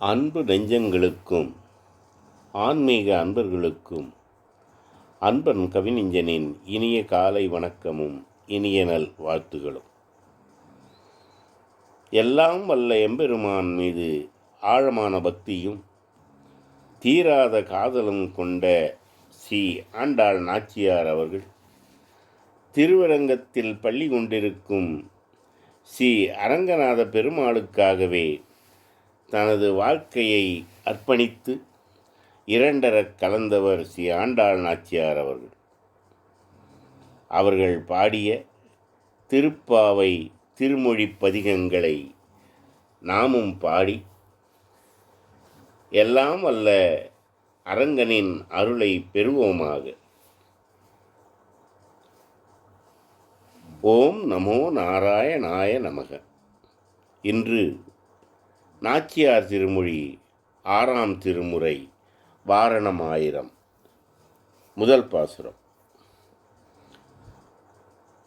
அன்பு நெஞ்சங்களுக்கும் ஆன்மீக அன்பர்களுக்கும் அன்பன் கவிநெஞ்சனின் இனிய காலை வணக்கமும் இனிய நல் வாழ்த்துகளும். எல்லாம் வல்ல எம்பெருமான் மீது ஆழமான பக்தியும் தீராத காதலும் கொண்ட சி ஆண்டாள் நாச்சியார் அவர்கள் திருவரங்கத்தில் பள்ளி கொண்டிருக்கும் சி அரங்கநாத பெருமாளுக்காகவே தனது வாழ்க்கையை அர்ப்பணித்து இரண்டரக் கலந்தவர் சி ஆண்டாள் நாச்சியார் அவர்கள். அவர்கள் பாடிய திருப்பாவை திருமொழி பதிகங்களை நாமும் பாடி எல்லாம் வல்ல அரங்கனின் அருளை பெறுவோமாக. ஓம் நமோ நாராயணாய நமக. இன்று நாச்சியார் திருமொழி ஆறாம் திருமுறை வாரணம் ஆயிரம். முதல் பாசுரம்.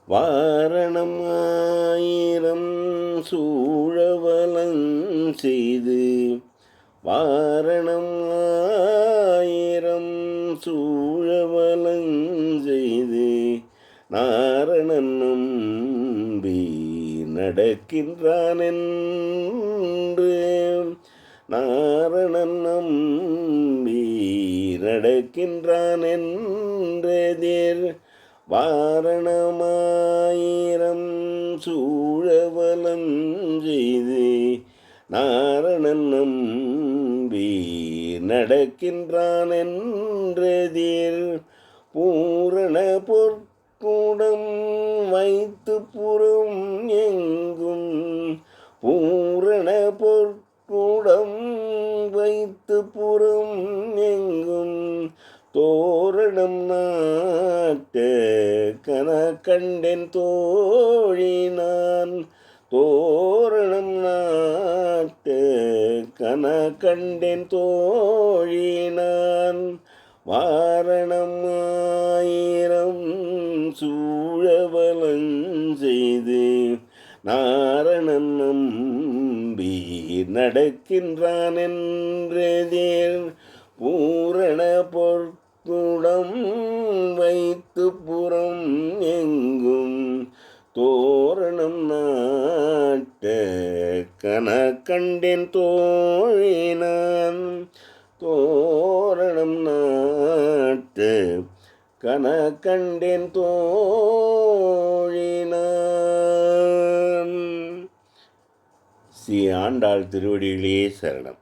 வாரணம் ஆயிரம் சூழவலங் செய்து வாரணம் ஆயிரம் சூழவலங் செய்து நாரணனும் நடக்கின்றான் நாரணன் நம்பி நடக்கின்றான் என்றெதிர் வாரணமாயிரம் சூழவலம் செய்து நாரணன் நம்பி நடக்கின்றான் என்றெதிர் பூரண பொற்கூடம் வாய்த்து புறம் எங்கும் பூரண பொற்குடம் வைத்து புறம் எங்கும் தோரணம் நாட்டு கன கண்டேன் தோழினான். தோரணம் நாட்டு கன கண்டேன் தோழினான். வாரணம் நாரணன் நம்பி நடக்கின்றான் என்றேர் பூரண பொற்குடம் வைத்து புறம் எங்கும் தோரணம் நாட்ட கன கண்டேன் தோழினான். தோரணம் நாட்ட கன கண்டேன் தோழினான். ஸ்ரீ ஆண்டாள் திருவடிகளே சரணம்.